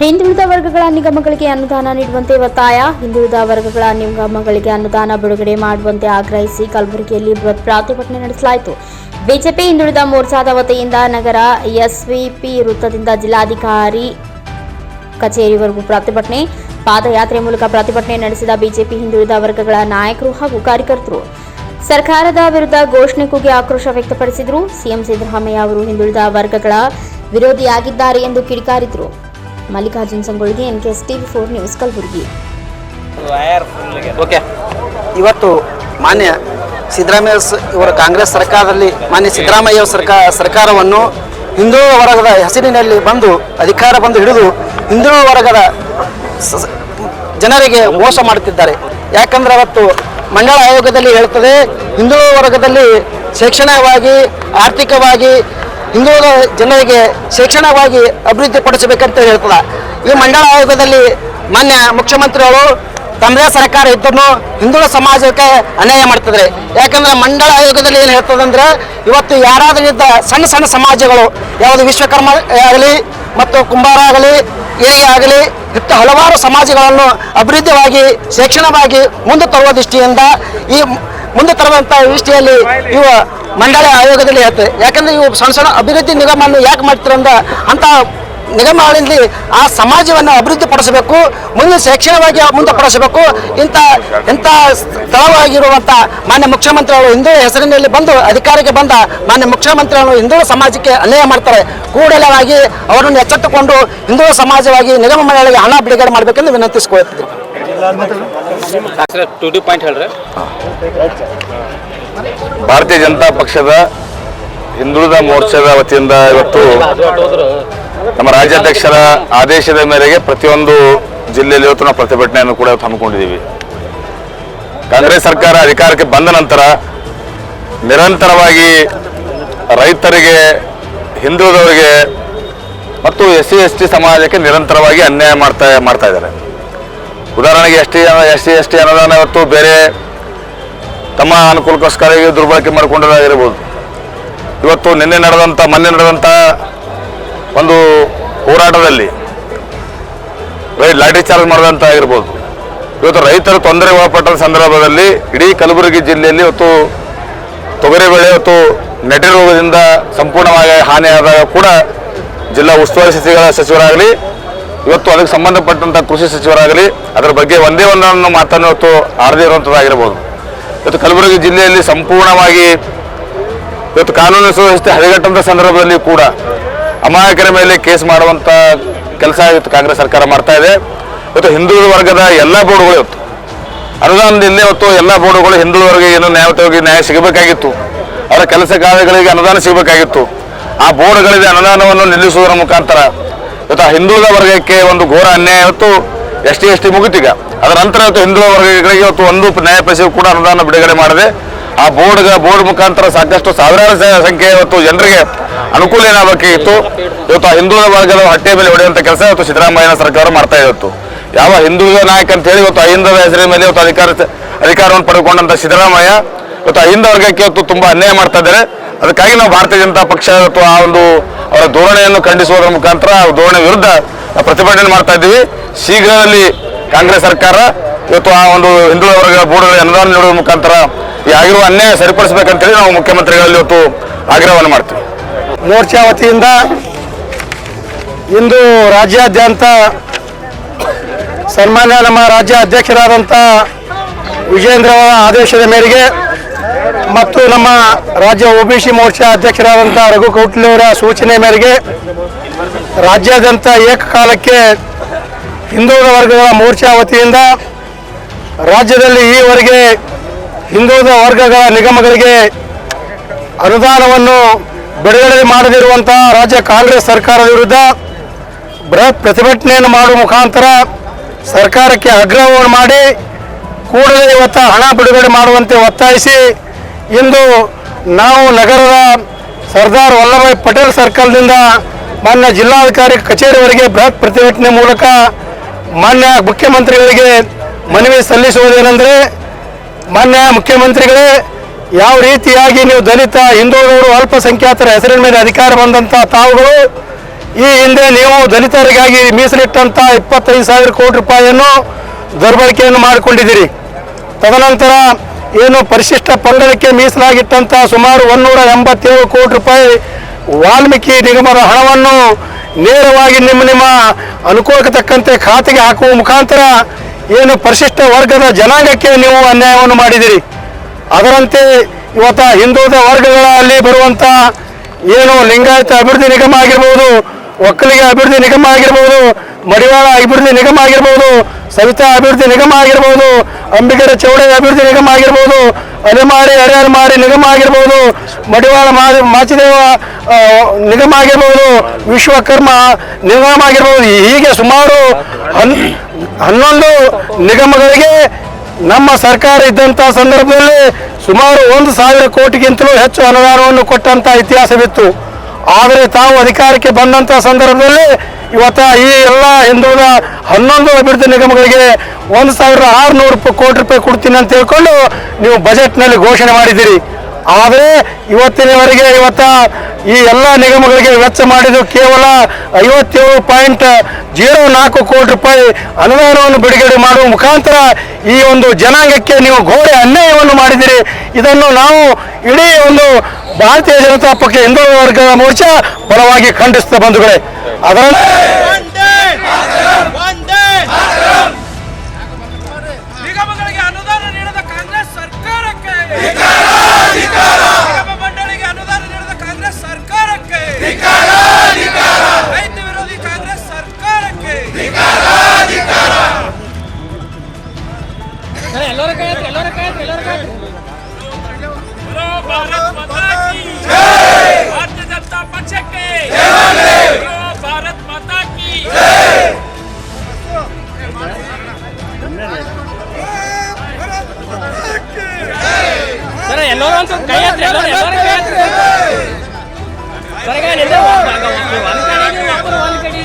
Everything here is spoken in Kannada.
ಹಿಂದುಳಿದ ವರ್ಗಗಳ ನಿಗಮಗಳಿಗೆ ಅನುದಾನ ನೀಡುವಂತೆ ಒತ್ತಾಯ. ಹಿಂದುಳಿದ ವರ್ಗಗಳ ನಿಗಮಗಳಿಗೆ ಅನುದಾನ ಬಿಡುಗಡೆ ಮಾಡುವಂತೆ ಆಗ್ರಹಿಸಿ ಕಲಬುರಗಿಯಲ್ಲಿ ಬೃಹತ್ ಪ್ರತಿಭಟನೆ ನಡೆಸಲಾಯಿತು. ಬಿಜೆಪಿ ಹಿಂದುಳಿದ ಮೋರ್ಚಾದ ವತಿಯಿಂದ ನಗರ ಎಸ್ವಿಪಿ ವೃತ್ತದಿಂದ ಜಿಲ್ಲಾಧಿಕಾರಿ ಕಚೇರಿವರೆಗೂ ಪ್ರತಿಭಟನೆ. ಪಾದಯಾತ್ರೆ ಮೂಲಕ ಪ್ರತಿಭಟನೆ ನಡೆಸಿದ ಬಿಜೆಪಿ ಹಿಂದುಳಿದ ವರ್ಗಗಳ ನಾಯಕರು ಹಾಗೂ ಕಾರ್ಯಕರ್ತರು. ಸರ್ಕಾರದ ವಿರುದ್ಧ ಘೋಷಣೆ ಕೂಗಿ ಆಕ್ರೋಶ ವ್ಯಕ್ತಪಡಿಸಿದರು. ಸಿಎಂ ಸಿದ್ದರಾಮಯ್ಯ ಅವರು ಹಿಂದುಳಿದ ವರ್ಗಗಳ ವಿರೋಧಿಯಾಗಿದ್ದಾರೆ ಎಂದು ಕಿಡಿಕಾರಿದರು. Mallikarjun Sambalgi N K S T V four news Kalaburagi. Okay ಇವತ್ತು ಮಾನ್ಯ ಸಿದ್ದರಾಮಯ್ಯ ಇವರ ಕಾಂಗ್ರೆಸ್ ಸರ್ಕಾರದಲ್ಲಿ ಮಾನ್ಯ ಸಿದ್ದರಾಮಯ್ಯ ಸರ್ಕಾರ ಸರ್ಕಾರವನ್ನು ಹಿಂದೂ ವರ್ಗದ ಹೆಸರಿನಲ್ಲಿ ಬಂದು ಅಧಿಕಾರ ಬಂದು ಹಿಡಿದು ಹಿಂದೂ ವರ್ಗದ ಜನರಿಗೆ ಮೋಸ ಮಾಡುತ್ತಿದ್ದಾರೆ. ಯಾಕಂದ್ರೆ ಅವತ್ತು ಮಂಡಳ ಆಯೋಗದಲ್ಲಿ ಹೇಳ್ತದೆ ಹಿಂದೂ ವರ್ಗದಲ್ಲಿ ಶೈಕ್ಷಣಿಕವಾಗಿ, ಆರ್ಥಿಕವಾಗಿ ಹಿಂದುಳಿದ ಜನರಿಗೆ ಶೈಕ್ಷಣಿಕವಾಗಿ ಅಭಿವೃದ್ಧಿ ಪಡಿಸಬೇಕಂತ ಹೇಳ್ತದೆ. ಈ ಮಂಡಳ ಆಯೋಗದಲ್ಲಿ ಮಾನ್ಯ ಮುಖ್ಯಮಂತ್ರಿಗಳು ತಮ್ಮದೇ ಸರ್ಕಾರ ಇದ್ದನ್ನು ಹಿಂದುಳಿದ ಸಮಾಜಕ್ಕೆ ಅನ್ಯಾಯ ಮಾಡ್ತದ್ರೆ. ಯಾಕಂದ್ರೆ ಮಂಡಳ ಆಯೋಗದಲ್ಲಿ ಏನು ಹೇಳ್ತದಂದ್ರೆ ಇವತ್ತು ಯಾರಾದರೂ ಇದ್ದ ಸಣ್ಣ ಸಣ್ಣ ಸಮಾಜಗಳು, ಯಾವುದು ವಿಶ್ವಕರ್ಮ ಆಗಲಿ ಮತ್ತು ಕುಂಬಾರ ಆಗಲಿ ಏಳಿಗೆ ಆಗಲಿ, ಇತ್ತ ಹಲವಾರು ಸಮಾಜಗಳನ್ನು ಅಭಿವೃದ್ಧಿಯಾಗಿ ಶೈಕ್ಷಣವಾಗಿ ಮುಂದೆ ತರುವ ದೃಷ್ಟಿಯಿಂದ ಈ ಮುಂದೆ ತರುವಂಥ ದೃಷ್ಟಿಯಲ್ಲಿ ಇವು ಮಂಡಳ ಆಯೋಗದಲ್ಲಿ ಹೇಳ್ತದೆ ಯಾಕಂದ್ರೆ ಇವು ಸಣ್ಣ ಸಣ್ಣ ಅಭಿವೃದ್ಧಿ ನಿಗಮವನ್ನು ಯಾಕೆ ಮಾಡ್ತೀರಂದ್ರೆ ಅಂತ ನಿಗಮಗಳಲ್ಲಿ ಆ ಸಮಾಜವನ್ನು ಅಭಿವೃದ್ಧಿ ಪಡಿಸಬೇಕು ಮುಂದೆ ಶೈಕ್ಷಣಿಕವಾಗಿ ಮುಂದೆ ಪಡಿಸಬೇಕು. ಇಂಥ ಇಂಥ ಸ್ಥಳವಾಗಿರುವಂಥ ಮಾನ್ಯ ಮುಖ್ಯಮಂತ್ರಿಗಳು ಹಿಂದೂ ಹೆಸರಿನಲ್ಲಿ ಬಂದು ಅಧಿಕಾರಕ್ಕೆ ಬಂದ ಮಾನ್ಯ ಮುಖ್ಯಮಂತ್ರಿಗಳು ಹಿಂದೂ ಸಮಾಜಕ್ಕೆ ಅನ್ಯಾಯ ಮಾಡ್ತಾರೆ. ಕೂಡಲವಾಗಿ ಅವರನ್ನು ಎಚ್ಚೆತ್ತುಕೊಂಡು ಹಿಂದೂ ಸಮಾಜವಾಗಿ ನಿಗಮ ಮಂಡಳಿಗೆ ಹಣ ಬಿಡುಗಡೆ ಮಾಡಬೇಕೆಂದು ವಿನಂತಿಸಿಕೊಳ್ತಿದ್ದೆ ಟು ಡಿ ಪಾಯಿಂಟ್ ಹೇಳ್ರಿ. ಭಾರತೀಯ ಜನತಾ ಪಕ್ಷದ ಹಿಂದುಳಿದ ಮೋರ್ಚಾದ ವತಿಯಿಂದ ಇವತ್ತು ನಮ್ಮ ರಾಜ್ಯಾಧ್ಯಕ್ಷರ ಆದೇಶದ ಮೇರೆಗೆ ಪ್ರತಿಯೊಂದು ಜಿಲ್ಲೆಯಲ್ಲಿ ಇವತ್ತು ನಾವು ಪ್ರತಿಭಟನೆಯನ್ನು ಕೂಡ ಹಮ್ಮಿಕೊಂಡಿದ್ದೀವಿ. ಕಾಂಗ್ರೆಸ್ ಸರ್ಕಾರ ಅಧಿಕಾರಕ್ಕೆ ಬಂದ ನಂತರ ನಿರಂತರವಾಗಿ ರೈತರಿಗೆ, ಹಿಂದುಳಿದವರಿಗೆ ಮತ್ತು ಎಸ್ ಸಿ ಎಸ್ ಸಮಾಜಕ್ಕೆ ನಿರಂತರವಾಗಿ ಅನ್ಯಾಯ ಮಾಡ್ತಾ ಮಾಡ್ತಾ ಇದ್ದಾರೆ. ಉದಾಹರಣೆಗೆ S T S C S T ಅನುದಾನ ಇವತ್ತು ಬೇರೆ ತಮ್ಮ ಅನುಕೂಲಕ್ಕೋಸ್ಕರ ದುರ್ಬಳಕೆ ಮಾಡಿಕೊಂಡಿರೋದಾಗಿರ್ಬೋದು ಇವತ್ತು ನಿನ್ನೆ ನಡೆದಂಥ ಮೊನ್ನೆ ನಡೆದಂಥ ಒಂದು ಹೋರಾಟದಲ್ಲಿ ರೈ, ಲಾಠಿ ಚಾರ್ಜ್ ಮಾಡಿದಂಥ ಆಗಿರ್ಬೋದು. ಇವತ್ತು ರೈತರು ತೊಂದರೆ ಒಳಪಟ್ಟ ಸಂದರ್ಭದಲ್ಲಿ ಇಡೀ ಕಲಬುರಗಿ ಜಿಲ್ಲೆಯಲ್ಲಿ ಇವತ್ತು ತೊಗರಿ ಬೆಳೆ ಇವತ್ತು ನೆಟೆ ರೋಗದಿಂದ ಸಂಪೂರ್ಣವಾಗಿ ಹಾನಿಯಾದಾಗ ಕೂಡ ಜಿಲ್ಲಾ ಉಸ್ತುವಾರಿ ಸಚಿವರ ಸಚಿವರಾಗಲಿ, ಇವತ್ತು ಅದಕ್ಕೆ ಸಂಬಂಧಪಟ್ಟಂಥ ಕೃಷಿ ಸಚಿವರಾಗಲಿ, ಅದರ ಬಗ್ಗೆ ಒಂದೇ ಒಂದನ್ನು ಮಾತನ್ನು ಇವತ್ತು ಆರದೇ ಇರುವಂಥದ್ದಾಗಿರ್ಬೋದು ಇವತ್ತು ಕಲಬುರಗಿ ಜಿಲ್ಲೆಯಲ್ಲಿ ಸಂಪೂರ್ಣವಾಗಿ ಇವತ್ತು ಕಾನೂನು ಸುವ್ಯವಸ್ಥೆ ಹದಗೆಟ್ಟಂಥ ಸಂದರ್ಭದಲ್ಲಿ ಕೂಡ ಅಮಾಯಕರ ಮೇಲೆ ಕೇಸ್ ಮಾಡುವಂಥ ಕೆಲಸ ಇವತ್ತು ಕಾಂಗ್ರೆಸ್ ಸರ್ಕಾರ ಮಾಡ್ತಾ ಇದೆ. ಇವತ್ತು ಹಿಂದುಳಿದ ವರ್ಗದ ಎಲ್ಲ ಬೋರ್ಡ್ಗಳು ಇವತ್ತು, ಅನುದಾನದಿಂದ ಇವತ್ತು ಎಲ್ಲ ಬೋರ್ಡುಗಳು ಹಿಂದುಳಿದ ವರ್ಗ ಏನು ನ್ಯಾಯವಾಗಿ ನ್ಯಾಯ ಸಿಗಬೇಕಾಗಿತ್ತು. ಅವರ ಕೆಲಸ ಕಾರ್ಯಗಳಿಗೆ ಅನುದಾನ ಸಿಗಬೇಕಾಗಿತ್ತು. ಆ ಬೋರ್ಡ್ಗಳಿಗೆ ಅನುದಾನವನ್ನು ನಿಲ್ಲಿಸುವುದರ ಮುಖಾಂತರ ಇವತ್ತು ಹಿಂದುಳಿದ ವರ್ಗಕ್ಕೆ ಒಂದು ಘೋರ ಅನ್ಯಾಯ ಇವತ್ತು ಎಸ್ ಟಿ ಎಸ್ ಟಿ ಮುಗಿತೀಗ ಅದರ ನಂತರ ಇವತ್ತು ಹಿಂದುಳಿದ ವರ್ಗಗಳಿಗೆ ಇವತ್ತು ಒಂದು ನ್ಯಾಯ ಕೂಡ ಅನುದಾನ ಬಿಡುಗಡೆ ಮಾಡಿದೆ. ಆ ಬೋರ್ಡ್ ಬೋರ್ಡ್ ಮುಖಾಂತರ ಸಾಕಷ್ಟು ಸಾವಿರಾರು ಸಂಖ್ಯೆ ಇವತ್ತು ಜನರಿಗೆ ಅನುಕೂಲ ಏನಾಗಬೇಕಿತ್ತು ಇವತ್ತು ಆ ಹಿಂದುಳಿದ ವರ್ಗದ ಹೊಟ್ಟೆ ಮೇಲೆ ಹೊಡೆಯುವಂಥ ಕೆಲಸ ಇವತ್ತು ಸಿದ್ದರಾಮಯ್ಯನ ಸರ್ಕಾರ ಮಾಡ್ತಾ ಇವತ್ತು. ಯಾವ ಹಿಂದುಳಿದ ನಾಯಕ ಅಂತ ಹೇಳಿ ಇವತ್ತು ಅಹಿಂದದ ಹೆಸರಿನ ಮೇಲೆ ಇವತ್ತು ಅಧಿಕಾರ, ಅಧಿಕಾರವನ್ನು ಪಡೆದುಕೊಂಡಂತ ಸಿದ್ದರಾಮಯ್ಯ ಇವತ್ತು ಅಹಿಂದ ವರ್ಗಕ್ಕೆ ಇವತ್ತು ತುಂಬಾ ಅನ್ಯಾಯ ಮಾಡ್ತಾ ಇದ್ದಾರೆ. ಅದಕ್ಕಾಗಿ ನಾವು ಭಾರತೀಯ ಜನತಾ ಪಕ್ಷ ಇವತ್ತು ಆ ಒಂದು ಅವರ ಧೋರಣೆಯನ್ನು ಖಂಡಿಸುವುದರ ಮುಖಾಂತರ, ಆ ಧೋರಣೆ ವಿರುದ್ಧ ಪ್ರತಿಭಟನೆ ಮಾಡ್ತಾ ಇದ್ದೀವಿ. ಶೀಘ್ರದಲ್ಲಿ ಕಾಂಗ್ರೆಸ್ ಸರ್ಕಾರ ಇವತ್ತು ಆ ಒಂದು ಹಿಂದುಳಿದ ವರ್ಗ ಬೋರ್ಡ್ಗಳ ಅನುದಾನ ನೀಡುವ ಮುಖಾಂತರ ಈ ಆಗಿರುವ ಅನ್ಯಾಯ ಸರಿಪಡಿಸಬೇಕಂತೇಳಿ ನಾವು ಮುಖ್ಯಮಂತ್ರಿಗಳಲ್ಲಿ ಇವತ್ತು ಆಗ್ರಹವನ್ನು ಮಾಡ್ತೀವಿ. ಮೋರ್ಚಾ ವತಿಯಿಂದ ಇಂದು ರಾಜ್ಯಾದ್ಯಂತ ಸನ್ಮಾನ್ಯ ನಮ್ಮ ರಾಜ್ಯ ಅಧ್ಯಕ್ಷರಾದಂಥ ವಿಜೇಂದ್ರ ಅವರ ಆದೇಶದ ಮೇರೆಗೆ ಮತ್ತು ನಮ್ಮ ರಾಜ್ಯ ಒ ಬಿ ಸಿ ಮೋರ್ಚಾ ಅಧ್ಯಕ್ಷರಾದಂಥ ರಘು ಕೌಟ್ಲಿಯವರ ಸೂಚನೆ ಮೇರೆಗೆ ರಾಜ್ಯಾದ್ಯಂತ ಏಕಕಾಲಕ್ಕೆ ಹಿಂದುಳಿದ ವರ್ಗಗಳ ಮೋರ್ಚಾ ವತಿಯಿಂದ ರಾಜ್ಯದಲ್ಲಿ ಈವರೆಗೆ ಹಿಂದುಳಿದ ವರ್ಗಗಳ ನಿಗಮಗಳಿಗೆ ಅನುದಾನವನ್ನು ಬಿಡುಗಡೆ ಮಾಡದಿರುವಂತಹ ರಾಜ್ಯ ಕಾಂಗ್ರೆಸ್ ಸರ್ಕಾರದ ವಿರುದ್ಧ ಬೃಹತ್ ಪ್ರತಿಭಟನೆಯನ್ನು ಮಾಡುವ ಮುಖಾಂತರ ಸರ್ಕಾರಕ್ಕೆ ಆಗ್ರಹವನ್ನು ಮಾಡಿ ಕೂಡಲೇ ಇವತ್ತು ಹಣ ಬಿಡುಗಡೆ ಮಾಡುವಂತೆ ಒತ್ತಾಯಿಸಿ ಇಂದು ನಾವು ನಗರದ ಸರ್ದಾರ್ ವಲ್ಲಭಾಯ್ ಪಟೇಲ್ ಸರ್ಕಲ್ನಿಂದ ಮಾನ್ಯ ಜಿಲ್ಲಾಧಿಕಾರಿ ಕಚೇರಿವರೆಗೆ ಬೃಹತ್ ಪ್ರತಿಭಟನೆ ಮೂಲಕ ಮಾನ್ಯ ಮುಖ್ಯಮಂತ್ರಿಗಳಿಗೆ ಮನವಿ ಸಲ್ಲಿಸುವುದೇನೆಂದರೆ, ಮಾನ್ಯ ಮುಖ್ಯಮಂತ್ರಿಗಳೇ, ಯಾವ ರೀತಿಯಾಗಿ ನೀವು ದಲಿತ ಹಿಂದೂಗಳು ಅಲ್ಪಸಂಖ್ಯಾತರ ಹೆಸರಿನ ಮೇಲೆ ಅಧಿಕಾರ ಬಂದಂಥ ತಾವುಗಳು, ಈ ಹಿಂದೆ ನೀವು ದಲಿತರಿಗಾಗಿ ಮೀಸಲಿಟ್ಟಂಥ ಇಪ್ಪತ್ತೈದು ಸಾವಿರ ಕೋಟಿ ರೂಪಾಯಿಯನ್ನು ದುರ್ಬಳಕೆಯನ್ನು ಮಾಡಿಕೊಂಡಿದ್ದೀರಿ. ತದನಂತರ ಏನು ಪರಿಶಿಷ್ಟ ಪಂಗಡಕ್ಕೆ ಮೀಸಲಾಗಿಟ್ಟಂಥ ಸುಮಾರು ಒಂದೂರ ಎಂಬತ್ತೇಳು ಕೋಟಿ ರೂಪಾಯಿ ವಾಲ್ಮೀಕಿ ನಿಗಮದ ಹಣವನ್ನು ನೇರವಾಗಿ ನಿಮ್ಮ ನಿಮ್ಮ ಅನುಕೂಲಕ್ಕೆ ತಕ್ಕಂತೆ ಖಾತೆಗೆ ಹಾಕುವ ಮುಖಾಂತರ ಏನು ಪರಿಶಿಷ್ಟ ವರ್ಗದ ಜನಾಂಗಕ್ಕೆ ನೀವು ಅನ್ಯಾಯವನ್ನು ಮಾಡಿದಿರಿ. ಅದರಂತೆ ಇವತ್ತ ಹಿಂದುಳಿದ ವರ್ಗಗಳಲ್ಲಿ ಬರುವಂತ ಏನು ಲಿಂಗಾಯತ ಅಭಿವೃದ್ಧಿ ನಿಗಮ ಆಗಿರ್ಬೋದು, ಒಕ್ಕಲಿಗ ಅಭಿವೃದ್ಧಿ ನಿಗಮ ಆಗಿರ್ಬೋದು, ಮಡಿವಾಳ ಅಭಿವೃದ್ಧಿ ನಿಗಮ ಆಗಿರ್ಬೋದು, ಸವಿತಾ ಅಭಿವೃದ್ಧಿ ನಿಗಮ ಆಗಿರ್ಬೋದು, ಅಂಬಿಗರ ಚೌಡ ಅಭಿವೃದ್ಧಿ ನಿಗಮ ಆಗಿರ್ಬೋದು ಅಲೆಮಾರಿ ಹರಿಹರಮಾರಿ ನಿಗಮ ಆಗಿರ್ಬೋದು, ಮಡಿವಾಳ ಮಾಚಿದೇವ ನಿಗಮ ಆಗಿರ್ಬೋದು, ವಿಶ್ವಕರ್ಮ ನಿಗಮ ಆಗಿರ್ಬೋದು, ಹೀಗೆ ಸುಮಾರು ಹನ್, ಹನ್ನೊಂದು ನಿಗಮಗಳಿಗೆ ನಮ್ಮ ಸರ್ಕಾರ ಇದ್ದಂಥ ಸಂದರ್ಭದಲ್ಲಿ ಸುಮಾರು ಒಂದು ಸಾವಿರ ಕೋಟಿಗಿಂತಲೂ ಹೆಚ್ಚು ಅನುದಾನವನ್ನು ಕೊಟ್ಟಂತ ಇತಿಹಾಸವಿತ್ತು. ಆದರೆ ತಾವು ಅಧಿಕಾರಕ್ಕೆ ಬಂದಂಥ ಸಂದರ್ಭದಲ್ಲಿ ಇವತ್ತ ಈ ಎಲ್ಲ ಹಿಂದುಳಿದ ಹನ್ನೊಂದು ಅಭಿವೃದ್ಧಿ ನಿಗಮಗಳಿಗೆ ಒಂದು ಸಾವಿರದ ಆರುನೂರು ಕೋಟಿ ರೂಪಾಯಿ ಕೊಡ್ತೀನಿ ಅಂತ ಹೇಳ್ಕೊಂಡು ನೀವು ಬಜೆಟ್ನಲ್ಲಿ ಘೋಷಣೆ ಮಾಡಿದ್ದೀರಿ. ಆದರೆ ಇವತ್ತಿನವರೆಗೆ ಇವತ್ತ ಈ ಎಲ್ಲ ನಿಗಮಗಳಿಗೆ ವೆಚ್ಚ ಮಾಡಿದ್ದು ಕೇವಲ ಐವತ್ತೇಳು ಪಾಯಿಂಟ್ ಜೀರೋ ನಾಲ್ಕು ಕೋಟಿ ರೂಪಾಯಿ ಅನುದಾನವನ್ನು ಬಿಡುಗಡೆ ಮಾಡುವ ಮುಖಾಂತರ ಈ ಒಂದು ಜನಾಂಗಕ್ಕೆ ನೀವು ಘೋರ ಅನ್ಯಾಯವನ್ನು ಮಾಡಿದಿರಿ ಇದನ್ನು ನಾವು ಇಡೀ ಒಂದು ಭಾರತೀಯ ಜನತಾ ಪಕ್ಷ ಹಿಂದೂ ವರ್ಗದ ಮೋರ್ಚಾ ಬಲವಾಗಿ ಖಂಡಿಸಿದ ಬಂಧುಗಳೇ. ಅದರ el Lorenzo, cállate, Lorenzo, cállate. త్వరగా నిద్ర వాళ్ళు వాళ్ళు కడిగి